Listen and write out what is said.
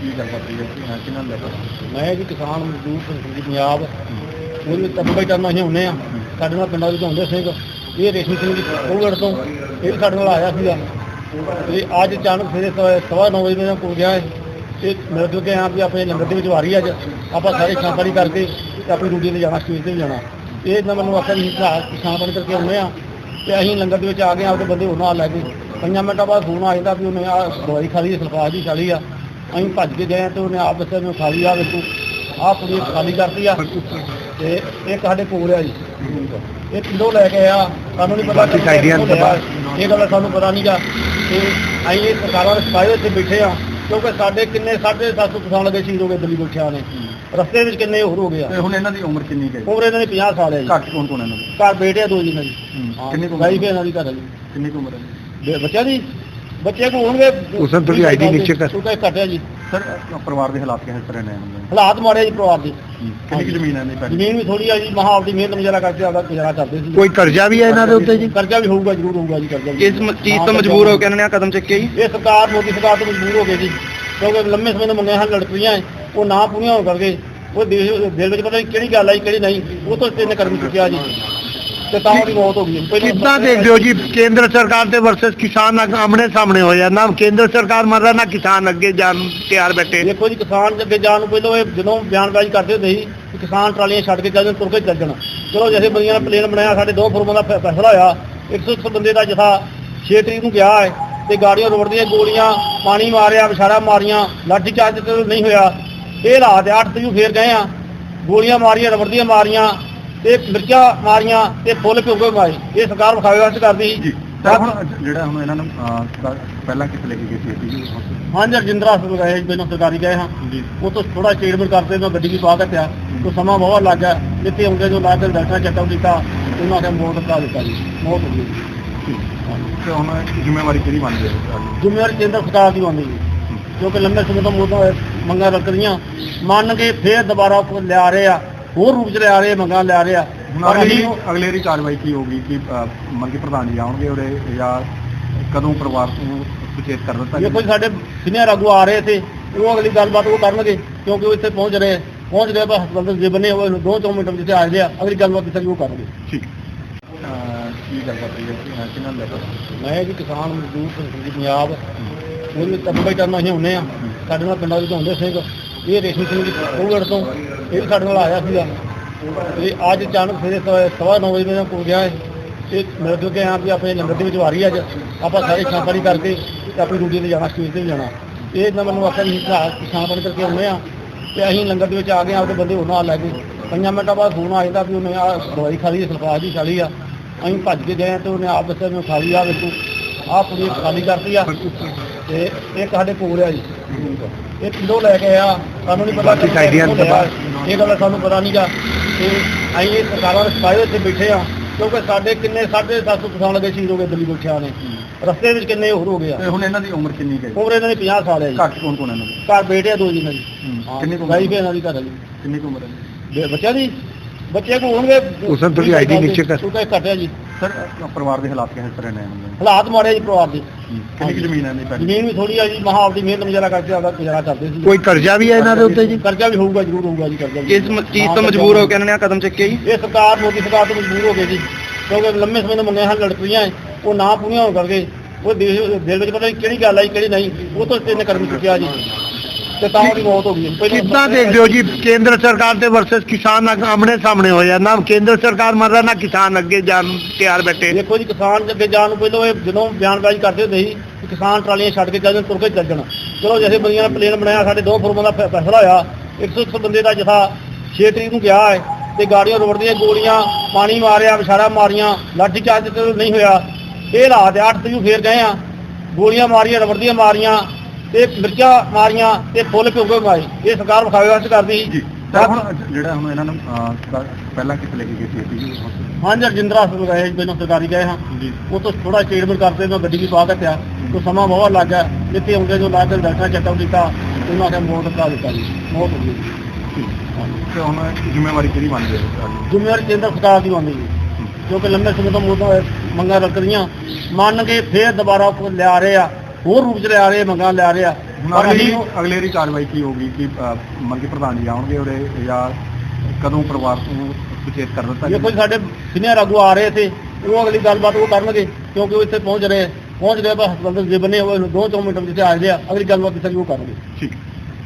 ਕੀ ਗੱਲਬਾਤ ਹੋਈ ਹੈ ਕਿਹਨਾਂ ਨੂੰ ਲੈ ਕੇ ਮੈਂ ਜੀ ਕਿਸਾਨ ਮਜ਼ਦੂਰ ਸੰਗਠਨ ਪੰਜਾਬ, ਉਹਦੇ ਤੰਬਾਈ ਕਰਨਾ ਅਸੀਂ ਹੁੰਨੇ ਆ। ਸਾਡੇ ਨਾਲ ਪਿੰਡਾਂ ਵਿੱਚ ਹੁੰਦੇ ਸਿੰਘ, ਇਹ ਰੇਸ਼ਮੀ ਸਿੰਘ ਜੀ ਕੋਗੜ ਤੋਂ, ਇਹ ਵੀ ਸਾਡੇ ਨਾਲ ਆਇਆ ਸੀਗਾ। ਤੇ ਅੱਜ ਅਚਾਨਕ ਸਵੇਰੇ ਸਵਾ- ਸਵਾ ਨੌ ਵਜੇ ਮੈਂ ਕੋਲ ਗਿਆ ਹੈ ਤੇ ਮਿਲ ਕੇ ਆਂ ਵੀ ਆਪਣੇ ਲੰਗਰ ਦੇ ਵਿੱਚ ਵਾਰੀ ਅੱਜ। ਆਪਾਂ ਸਾਰੇ ਛਾਪਾੜੀ ਕਰਕੇ ਤੇ ਆਪਣੀ ਡਿਊਟੀ ਤੇ ਜਾਣਾ, ਸਟੇਜ ਤੇ ਵੀ ਜਾਣਾ। ਇਹ ਨਾ ਮੈਨੂੰ ਆਖਿਆ ਵੀ ਭਰਾ ਛਾਪਾੜੀ ਕਰਕੇ ਆਉਂਦੇ ਆ। ਤੇ ਅਸੀਂ ਲੰਗਰ ਦੇ ਵਿੱਚ ਆ ਗਏ, ਆਪਦੇ ਬੰਦੇ ਹੋਰ ਨਾਲ ਲੈ ਕੇ ਪੰਜਾਂ ਮਿੰਟਾਂ ਬਾਅਦ ਫੋਨ ਆ ਜਾਂਦਾ ਵੀ ਉਹਨੇ ਆ ਦਵਾਈ ਖਾ ਲਈ ਸਲਫਾਸ ਦੀ ਖਾਲੀ ਆ। ਅਸੀਂ ਭੱਜ ਕੇ ਗਏ ਤੇ ਉਹਨੇ ਆਪ ਦੱਸਿਆ ਮੈਨੂੰ ਖਾਲੀ ਆ ਵੇਖੋ ਆਹ ਕੁੜੀ ਖਾਲੀ ਕਰਤੀ ਆ। ਤੇ ਇੱਕ ਸਾਡੇ ਕੋਲ ਆ ਜੀ। ਇਹ ਕਿਲੋ ਲੈ ਕੇ ਆ ਸਾਨੂੰ ਨਹੀਂ ਪਤਾ ਤੋਂ ਬਾਅਦ। ਇਹ ਗੱਲ ਸਾਨੂੰ ਪਤਾ ਨਹੀਂਗਾ ਤੇ ਅਸੀਂ ਇਹ ਸਰਕਾਰਾਂ ਦੇ ਸਿਪਾਹੀ ਇੱਥੇ ਬੈਠੇ ਆ। ਕਿਉਂਕਿ ਸਾਡੇ ਕਿੰਨੇ 750 ਕਿਸਾਨ ਲਗੇ ਸ਼ਹੀਦ ਹੋ ਗਏ ਦਿੱਲੀ ਬੈਠਿਆਂ ਨੇ ਰਸਤੇ ਵਿੱਚ ਕਿੰਨੇ ਹੋਰ ਹੋ ਗਏ ਤੇ ਹੁਣ ਇਹਨਾਂ ਦੀ ਉਮਰ ਕਿੰਨੀ ਕੁ ਹੈ ਉਮਰ ਇਹਨਾਂ ਦੀ 50 ਸਾਲ ਹੈ ਜੀ। ਘੱਟ ਕੌਣ ਕੌਣ ਇਹਨਾਂ ਦੀ? ਘਰ ਬੇਟੇ ਆ ਦੋ ਜੀ ਇਹਨਾਂ ਦੀ। ਕਿੰਨੀ ਕੁ ਉਮਰ? ਹੈ ਇਹਨਾਂ ਦੀ ਘਰ ਵਾਲੀ ਕਿੰਨੀ ਕੁ ਉਮਰ ਹੈ ਬੇ- ਬੱਚਿਆਂ ਦੀ? ਬੱਚੇ ਕੋ ਹੋਣਗੇ। ਉਸ ਨੂੰ ਥੋੜੀ ID ਨੀਚੇ ਕਰ। ਉਹ ਤਾਂ ਘਟਿਆ ਜੀ। ਸਰ ਪਰਿਵਾਰ ਦੇ ਹਾਲਾਤ ਕਿਸ ਤਰ੍ਹਾਂ ਨੇ? ਇਹਨਾਂ ਹਾਲਾਤ ਮਾੜੇ ਜੀ ਪਰਿਵਾਰ ਦੇ। ਕਿੰਨੀ ਕੁ ਜ਼ਮੀਨ ਹੈ ਇਹਨਾਂ ਦੀ ਪਹਿਲੀ ਜ਼ਮੀਨ ਵੀ ਥੋੜੀ ਆ ਜੀ ਮਹਾ ਆਪਦੀ ਮਿਹਨਤ ਮੁਜਰਾ ਕਰਕੇ ਆਪਦਾ ਗੁਜ਼ਾਰਾ ਕਰਦੇ ਸੀ। ਕੋਈ ਕਰਜ਼ਾ ਵੀ ਹੈ ਇਹਨਾਂ ਦੇ ਉੱਤੇ ਜੀ? ਕਰਜ਼ਾ ਵੀ ਹੋਊਗਾ ਜ਼ਰੂਰ ਹੋਊਗਾ ਜੀ ਕਰਜ਼ਾ ਵੀ। ਮ- ਚੀਜ਼ ਤੋਂ ਮਜਬੂਰ ਹੋ ਕੇ ਇਹਨਾਂ ਨੇ ਆਹ ਕਦਮ ਚੱਕਿਆ ਜੀ? ਇਹ ਸਰਕਾਰ ਮੋਦੀ ਸਰਕਾਰ ਤੋਂ ਮਜਬੂਰ ਹੋ ਗਈ ਜੀ ਕਿਉਂਕਿ ਲੰਮੇ ਸਮੇਂ ਤੋਂ ਮੰਗੀਆਂ ਹਨ ਲੜਕੀਆਂ ਉਹ ਨਾ ਪੂਰੀਆਂ ਹੋਣ ਕਰਕੇ ਉਹ ਦੇਸ਼ ਦਿਲ ਵਿੱਚ ਪਤਾ ਨਹੀਂ ਕਿਹੜੀ ਗੱਲ ਆਈ ਕਿਹੜੀ ਨਹੀਂ ਉਹ ਤੋਂ ਤਿੰਨ ਕਰਮ ਚੁੱਕਿਆ ਜੀ। ਤੇ ਤਾਂ ਉਹਦੀ ਮੌਤ ਹੋ ਗਈ। ਪਹਿਲਾਂ- ਕਿੱਦਾਂ ਦੇਖਦੇ ਹੋ ਜੀ ਕੇਂਦਰ ਸਰਕਾਰ ਤੇ ਵਰਸਸ ਕਿਸਾਨ ਅੱਗ- ਆਮਣੇ ਸਾਹਮਣੇ ਹੋਇਆ ਨਾ ਕੇਂਦਰ ਸਰਕਾਰ ਮਰ ਰਿਹਾ ਨਾ ਕਿਸਾਨ ਅੱਗੇ ਜਾਣ ਨੂੰ ਤਿਆਰ ਬੈਠੇ। ਦੇਖੋ ਜੀ ਕਿਸਾਨ ਦੇ ਅੱਗੇ ਜਾਣ ਨੂੰ ਪਹਿਲਾਂ ਇਹ ਜਦੋਂ ਬਿਆਨਬਾਜ਼ੀ ਕਰਦੇ ਹੁੰਦੇ ਸੀ ਕਿ ਕਿਸਾਨ ਟਰਾਲੀਆਂ ਛੱਡ ਕੇ ਚੱਲ ਜਾਣ ਤੁਰ ਕੇ ਚੱਲ ਜਾਣ। ਚਲੋ ਜਿਹੇ ਬੰਦੀਆਂ ਨੇ ਪਲੇਨ ਬਣਾਇਆ ਸਾਡੇ ਦੋ ਫਰਮਾਂ ਦਾ ਫੈ- ਫੈਸਲਾ ਹੋਇਆ। 101 ਬੰਦੇ ਦਾ ਜਥਾ 6 ਤਰੀਕ ਨੂੰ ਗਿਆ ਹੈ ਤੇ ਗਾੜੀਆਂ ਰੋਡ ਦੀਆਂ ਗੋਲੀਆਂ ਪਾਣੀ ਮਾਰਿਆ ਵਿਛਾੜਾ ਮਾਰੀਆਂ ਲਾਠੀ ਚਾਰਜ ਤੇ ਨਹੀਂ ਹੋਇਆ। ਇਹ ਹਾਲਾਤ 8 ਤਰੀਕ ਨੂੰ ਫੇਰ ਗਏ ਆ ਗੋਲੀਆਂ ਮਾਰੀਆਂ ਰਬੜ ਦੀਆਂ ਮਾਰੀਆਂ। ਤੇ ਮਿਰਚਾਂ ਮਾਰੀਆਂ ਤੇ ਫੁੱਲ ਭਿਉਗੇ ਮਾਰੇ ਇਹ ਸਰਕਾਰ ਵਿਖਾਵੇ ਵਾਸਤੇ ਕਰਦੀ ਸੀ। ਜੀ ਹੁਣ ਜਿਹੜਾ ਹੁਣ ਇਹਨਾਂ ਨੂੰ ਅਹ, ਪਹਿਲਾਂ ਕਿੱਥੇ ਲੈ ਕੇ ਗਏ ਸੀ ਜੀ ਹਾਂਜੀ ਰਜਿੰਦਰਾ ਹਸਪਤਾਲ ਗਏ ਸੀ, ਪਹਿਲਾਂ ਸਰਕਾਰੀ ਗਏ ਹਾਂ। ਜੀ। ਉਹ ਤੋਂ ਥੋੜਾ ਸਟੇਟਮੈਂਟ ਕਰਦੇ ਮੈਂ ਗੱਡੀ ਵੀ ਪਾ ਕੇ ਪਿਆ ਤੋਂ ਸਮਾਂ ਬਹੁਤ ਲੱਗ ਗਿਆ। ਜਿੱਥੇ ਆਉਂਦੇ ਜੋ ਲਾਗ ਡਾਕਟਰ ਚੈੱਕਅਪ ਕੀਤਾ ਉਹਨਾਂ ਨੇ ਮੌਤ ਕਰਾ ਦਿੱਤਾ ਜੀ। ਮੌਤ ਹੋ ਗਈ। ਜੀ। ਤੇ ਹੁਣ ਜ਼ਿੰਮੇਵਾਰੀ ਕਿਹੜੀ ਬਣਦੀ ਹੈ? ਜ਼ਿੰਮੇਵਾਰੀ ਕੇਂਦਰ ਸਰਕਾਰ ਦੀ ਆਉਂਦੀ ਜੀ। ਕਿਉਂਕਿ ਲੰਮੇ ਸਮੇਂ ਤੋਂ ਮੋਦੋਂ ਮੰਗਾਂ ਰੱਖ ਰਹੀਆਂ। ਮੰਨ ਕੇ ਫੇਰ ਦੁਬਾਰਾ ਉਹ ਲਿਆ ਰਹੇ ਆ। ਹੋਰ ਰੂਪ ਚ ਲਿਆ ਰਹੇ ਮੰਗਾਂ ਲਿਆ ਰਹੇ ਆ। ਹੁਣ ਪਰ ਅਗਲੀ ਅਸੀਂ ਅਗਲੇ ਦੀ ਕਾਰਵਾਈ ਕੀ ਹੋਊਗੀ? ਕਿ ਮੰਗੀ ਪ੍ਰਧਾਨ ਜੀ ਆਉਣਗੇ ਉਰੇ ਜਾਂ ਕਦੋਂ ਪਰਿਵਾਰ ਨੂੰ ਸੁਚੇਤ ਕਰ ਦਿੱਤਾ ਜੀ ਸਾਡੇ ਸੀਨੀਅਰ ਆਗੂ ਆ ਰਹੇ ਸੀ ਉਹ ਅਗਲੀ ਗੱਲਬਾਤ ਉਹ ਕਰਨਗੇ ਕਿਉਂਕਿ ਉਹ ਇੱਥੇ ਪਹੁੰਚ ਰਹੇ ਪਹੁੰਚ ਗਏ ਬਸ ਹਸਪਤਾਲ ਦੇ ਬਣੇ ਹੋਏ ਨੂੰ ਦੋ ਚੌ ਮਿੰਟ ਵਿੱਚ ਆ ਜਾਂਦੇ ਆ ਅਗਲੀ ਗੱਲਬਾਤ ਇੱਥੇ ਉਹ ਕਰਨਗੇ। ਠੀਕ। ਅਹ, ਕੀ ਗੱਲਬਾਤ ਹੋਈ ਹੈ? ਕਿਹਨਾਂ ਲੈ ਕੇ? ਮੈਂ ਜੀ ਕਿਸਾਨ ਮਜ਼ਦੂਰ ਸੰਗਠਨ ਪੰਜਾਬ ਉਹਦੇ ਤੰਬਾਈ ਕਰਨਾ ਅਸੀਂ ਹੁੰਨੇ ਆ। ਸਾਡੇ ਨਾਲ ਪਿੰਡਾਂ ਵਿੱਚ ਹੁੰਦੇ ਸਿੰਘ ਇਹ ਰੇਸ਼ਮੀ ਸਿੰਘ ਜੀ ਕੋਗੜ ਤੋਂ। ਇਹ ਸਾਡੇ ਨਾਲ ਆਇਆ ਸੀਗਾ। ਤੇ ਅੱਜ ਅਚਾਨਕ ਸਵੇਰੇ ਸਵਾ- ਸਵਾ ਨੌ ਵਜੇ ਮੈਂ ਕੋਲ ਗਿਆ ਹੈ ਤੇ ਮਿਲ ਕੇ ਆਂ ਵੀ ਆਪਣੇ ਲੰਗਰ ਦੇ ਵਿੱਚ ਵਾਰੀ ਅੱਜ। ਆਪਾਂ ਸਾਰੇ ਛਾਪਾੜੀ ਕਰਕੇ ਤੇ ਆਪਣੀ ਡਿਊਟੀ ਤੇ ਜਾਣਾ ਸਟੇਜ ਤੇ ਵੀ ਜਾਣਾ। ਇਹ ਇਹਨਾਂ ਮੈਨੂੰ ਆਖਿਆ ਵੀ ਛਾਪਾੜੀ ਕਰਕੇ ਆਉਂਦੇ ਆ ਤੇ ਅਸੀਂ ਲੰਗਰ ਦੇ ਵਿੱਚ ਆ ਗਏ ਆਪਦੇ ਬੰਦੇ ਹੋਰ ਨਾਲ ਲੈ ਕੇ ਪੰਜਾਂ ਮਿੰਟਾਂ ਬਾਅਦ ਫੋਨ ਆ ਜਾਂਦਾ ਵੀ ਉਹਨੇ ਆ ਦਵਾਈ ਖਾਲੀ ਹੈ ਸਲਫਾਸ ਦੀ ਖਾਲੀ ਆ। ਅਸੀਂ ਭੱਜ ਕੇ ਗਏ ਤੇ ਉਹਨੇ ਆਪ ਦੱਸਿਆ ਮੈਨੂੰ ਖਾਲੀ ਆ ਵੇਖੋ ਆਹ ਕੁੜੀ ਖਾਲੀ ਕਰਤੀ ਆ। ਤੇ ਇੱਕ ਸਾਡੇ ਕੋਲ ਆ ਜੀ। ਇਹ ਕਿਲੋ ਲੈ ਕੇ ਆ ਸਾਨੂੰ ਨਹੀਂ ਪਤਾ ਬਾਕੀ ਸਾਈਡੀਆਂ ਤੋਂ ਬਾਅਦ। ਇਹ ਗੱਲ ਸਾਨੂੰ ਪਤਾ ਨਹੀਂਗਾ ਤੇ ਅਸੀਂ ਇਹ ਸਰਕਾਰਾਂ ਦੇ ਸਿਪਾਹੀ ਇੱਥੇ ਬੈਠੇ ਆ ਕਿਉਂਕਿ ਸਾਡੇ ਕਿੰਨੇ 750 ਕਿਸਾਨ ਲਗੇ ਸ਼ਹੀਦ ਹੋ ਗਏ ਦਿੱਲੀ ਬੈਠਿਆਂ ਨੇ। ਰਸਤੇ ਵਿੱਚ ਕਿੰਨੇ ਹੋਰ ਹੋ ਗਏ ਆ। ਤੇ ਹੁਣ ਇਹਨਾਂ ਦੀ ਉਮਰ ਕਿੰਨੀ ਹੈ ਉਮਰ ਇਹਨਾਂ ਦੀ 50 ਸਾਲ ਹੈ ਜੀ। ਘੱਟ ਕੌਣ ਕੌਣ ਇਹਨਾਂ ਦੀ? ਘਰ ਬੇਟੇ ਆ ਦੋ ਜੀ ਇਹਨਾਂ ਦੀ। ਹੂੰ। ਕਿੰਨੀ ਕੁ ਉਮਰ ਹੈ? ਇਹਨਾਂ ਦੀ ਘਰ ਵਾਲੀ ਕਿੰਨੀ ਕੁ ਉਮਰ ਹੈ ਬੱਚਿਆਂ ਦੀ ਬੱਚੇ ਕੋ ਹੋਣਗੇ ਉਸ ਨੂੰ ਥੋੜੀ ID ਨੀਚੇ ਕਰ। ਤਾਂ ਘਟਿਆ ਜੀ। ਸਰ ਪਰਿਵਾਰ ਦੇ ਹਾਲਾਤ ਕਿਸ ਤਰ੍ਹਾਂ ਨੇ? ਹਾਲਾਤ ਮਾੜੇ ਜੀ ਪਰਿਵਾਰ ਦੇ। ਕਿੰਨੀ ਕੁ ਜ਼ਮੀਨ ਹੈ ਪਹਿਲੀ ਜ਼ਮੀਨ ਵੀ ਥੋੜੀ ਆ ਜੀ ਮਹਾ ਆਪਦੀ ਮਿਹਨਤ ਮੁਜਰਾ ਕਰਕੇ ਆਪਦਾ ਗੁਜ਼ਾਰਾ ਕਰਦੇ ਸੀ। ਕੋਈ ਕਰਜ਼ਾ ਵੀ ਹੈ ਇਹਨਾਂ ਦੇ ਉੱਤੇ ਜੀ? ਕਰਜ਼ਾ ਵੀ ਹੋਊਗਾ ਜ਼ਰੂਰ ਹੋਊਗਾ ਜੀ ਕਰਜ਼ਾ ਮ- ਚੀਜ਼ ਤੋਂ ਮਜਬੂਰ ਹੋ ਕੇ ਇਹਨਾਂ ਨੇ ਕਦਮ ਚੱਕਿਆ ਜੀ? ਇਹ ਸਰਕਾਰ ਮੋਦੀ ਸਰਕਾਰ ਤੋਂ ਮਜਬੂਰ ਹੋ ਗਈ ਜੀ ਕਿਉਂਕਿ ਲੰਮੇ ਸਮੇਂ ਤੋਂ ਮੰਗੀਆਂ ਹਨ ਲੜਕੀਆਂ ਉਹ ਨਾ ਪੂਰੀਆਂ ਹੋਣ ਕਰਕੇ ਉਹ ਦੇਸ਼ ਦਿਲ ਵਿੱਚ ਪਤਾ ਨਹੀਂ ਕਿਹੜੀ ਗੱਲ ਆਈ ਕਿਹੜੀ ਨਹੀਂ ਉਹ ਤੋਂ ਤਿੰਨ ਕਰਮ ਚੁੱਕਿਆ ਜੀ। ਤੇ ਤਾਂ ਉਹਦੀ ਮੌਤ ਹੋ ਗਈ। ਪਹਿਲਾਂ- ਕਿੱਦਾਂ ਦੇਖਦੇ ਹੋ ਜੀ ਕੇਂਦਰ ਸਰਕਾਰ ਤੇ ਵਰਸਸ ਕਿਸਾਨ ਅੱਗ- ਆਮਣੇ ਸਾਹਮਣੇ ਹੋਇਆ ਨਾ ਕੇਂਦਰ ਸਰਕਾਰ ਮਰ ਰਿਹਾ ਨਾ ਕਿਸਾਨ ਅੱਗੇ ਜਾਣ ਨੂੰ ਤਿਆਰ ਬੈਠੇ। ਦੇਖੋ ਜੀ ਕਿਸਾਨ ਦੇ ਅੱਗੇ ਜਾਣ ਨੂੰ ਪਹਿਲਾਂ ਇਹ ਜਦੋਂ ਬਿਆਨਬਾਜ਼ੀ ਕਰਦੇ ਹੁੰਦੇ ਸੀ ਕਿ ਕਿਸਾਨ ਟਰਾਲੀਆਂ ਛੱਡ ਕੇ ਚੱਲ ਜਾਣ ਤੁਰ ਕੇ ਚੱਲ ਜਾਣ। ਚਲੋ ਜਿਹੇ ਬੰਦੀਆਂ ਨੇ ਪਲੇਨ ਬਣਾਇਆ ਸਾਡੇ ਦੋ ਫਰਮਾਂ ਦਾ ਫੈ- ਫੈਸਲਾ ਹੋਇਆ। 101 ਬੰਦੇ ਦਾ ਜਥਾ 6 ਤਰੀਕ ਨੂੰ ਗਿਆ ਹੈ ਤੇ ਗਾੜੀਆਂ ਰੋਡ ਦੀਆਂ ਗੋਲੀਆਂ ਪਾਣੀ ਮਾਰਿਆ ਵਿਛਾੜਾ ਮਾਰੀਆਂ ਲਾਠੀ ਚਾਰਜ ਤੇ ਨਹੀਂ ਹੋਇਆ। ਇਹ ਹਾਲਾਤ 8 ਤਰੀਕ ਨੂੰ ਫੇਰ ਗਏ ਆ। ਗੋਲੀਆਂ ਮਾਰੀਆਂ ਰਬੜ ਦੀਆਂ ਮਾਰੀਆਂ। ਤੇ ਮਿਰਚਾਂ ਮਾਰੀਆਂ ਤੇ ਫੁੱਲ ਭਿਉਗੇ ਮਾਰੇ ਇਹ ਸਰਕਾਰ ਵਿਖਾਵੇ ਵਾਸਤੇ ਕਰਦੀ ਸੀ। ਜੀ। ਹੁਣ ਜਿਹੜਾ ਹੁਣ ਇਹਨਾਂ ਨੂੰ ਅਹ, ਪਹਿਲਾਂ ਕਿੱਥੇ ਲੈ ਕੇ ਗਏ ਸੀ ਜੀ ਹਾਂਜੀ ਰਜਿੰਦਰਾ ਹਸਪਤਾਲ ਗਏ ਸੀ, ਪਹਿਲਾਂ ਸਰਕਾਰੀ ਗਏ ਹਾਂ। ਜੀ। ਉਹ ਤੋਂ ਥੋੜਾ ਸਟੇਟਮੈਂਟ ਕਰਦੇ ਮੈਂ ਗੱਡੀ ਵੀ ਪਾ ਕੇ ਪਿਆ। ਤੋਂ ਸਮਾਂ ਬਹੁਤ ਲੱਗ ਗਿਆ। ਜਿੱਥੇ ਆਉਂਦੇ ਜੋ ਲਾਗ ਡਾਕਟਰ ਚੈੱਕਅਪ ਕੀਤਾ ਉਹਨਾਂ ਨੇ ਮੌਤ ਕਰਾ ਦਿੱਤਾ। ਜੀ ਮੌਤ ਹੋ ਗਈ। ਜੀ। ਤੇ ਹੁਣ ਜ਼ਿੰਮੇਵਾਰੀ ਕਿਹੜੀ ਬਣਦੀ ਹੈ ਤੁਹਾਡੀ? ਜ਼ਿੰਮੇਵਾਰੀ ਕੇਂਦਰ ਸਰਕਾਰ ਦੀ ਆਉਂਦੀ ਜੀ ਕਿਉਂਕਿ ਲੰਮੇ ਸਮੇਂ ਤੋਂ ਮੋਦੋਂ ਮੰਗਾਂ ਰੱਖ ਰਹੀਆਂ ਮੰਨ ਕੇ ਫੇਰ ਦੁਬਾਰਾ ਉਹ ਲਿਆ ਰਹੇ ਆ। ਹੋਰ ਰੂਪ ਚ ਲਿਆ ਰਹੇ ਮੰਗਾਂ ਲਿਆ ਰਹੇ ਆ। ਅਗਲੀ ਅਸੀਂ ਅਗਲੇਰੀ ਕਾਰਵਾਈ ਕੀ ਹੋਗੀ ਕਿ ਕਿ ਪ੍ਰਧਾਨ ਜੀ ਆਉਣਗੇ ਉਰੇ ਜਾਂ ਕਦੋਂ ਪਰਿਵਾਰ ਨੂੰ ਸੁਚੇਤ ਕਰ ਦਿੱਤਾ ਜੇ ਕੋਈ ਸਾਡੇ ਸੀਨੀਅਰ ਆਗੂ ਆ ਰਹੇ ਸੀ ਉਹ ਅਗਲੀ ਗੱਲਬਾਤ ਉਹ ਕਰਨਗੇ ਕਿਉਂਕਿ ਉਹ ਇੱਥੇ ਪਹੁੰਚ ਰਹੇ। ਪਹੁੰਚ ਰਹੇ ਬਸ ਹਸਪਤਾਲ ਦੇ ਬਣੇ ਹੋਏ ਦੋ ਚੌ ਮਿੰਟ ਵਿੱਚ ਆ ਜਾਂਦੇ ਆ। ਅਗਲੀ ਗੱਲਬਾਤ ਇੱਥੇ ਉਹ ਕਰਨਗੇ। ਠੀਕ।